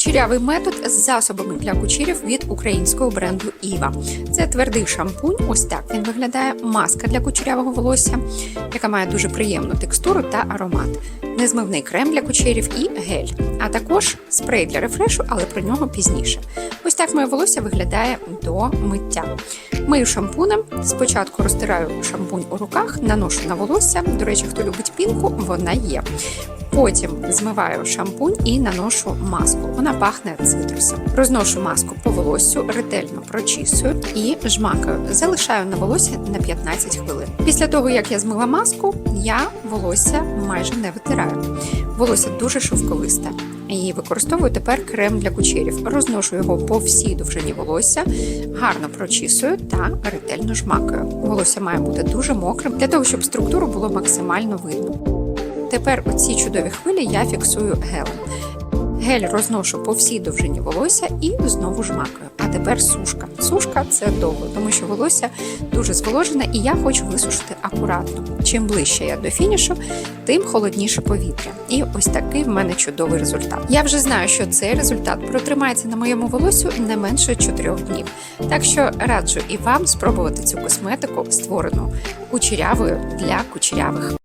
Кучерявий метод з засобами для кучерів від українського бренду Іва. Це твердий шампунь. Ось так він виглядає. Маска для кучерявого волосся, яка має дуже приємну текстуру та аромат. Незмивний крем для кучерів і гель, а також спрей для рефрешу, але про нього пізніше. Ось так моє волосся виглядає до миття. Мию шампунем. Спочатку розтираю шампунь у руках, наношу на волосся. До речі, хто любить пінку, вона є. Потім змиваю шампунь і наношу маску. Вона пахне цитрусом. Розношу маску по волоссю, ретельно прочісую і жмакаю. Залишаю на волосі на 15 хвилин. Після того, як я змила маску, я волосся майже не витираю. Волосся дуже шовковисте. І використовую тепер крем для кучерів. Розношу його по всій довжині волосся, гарно прочісую та ретельно жмакаю. Волосся має бути дуже мокрим для того, щоб структуру було максимально видно. Тепер оці чудові хвилі я фіксую гелем. Гель розношу по всій довжині волосся і знову жмакаю. А тепер сушка. Сушка це довго, тому що волосся дуже зволожене, і я хочу висушити акуратно. Чим ближче я до фінішу, тим холодніше повітря. І ось такий в мене чудовий результат. Я вже знаю, що цей результат протримається на моєму волоссю не менше 4 днів. Так що раджу і вам спробувати цю косметику, створену кучерявою для кучерявих.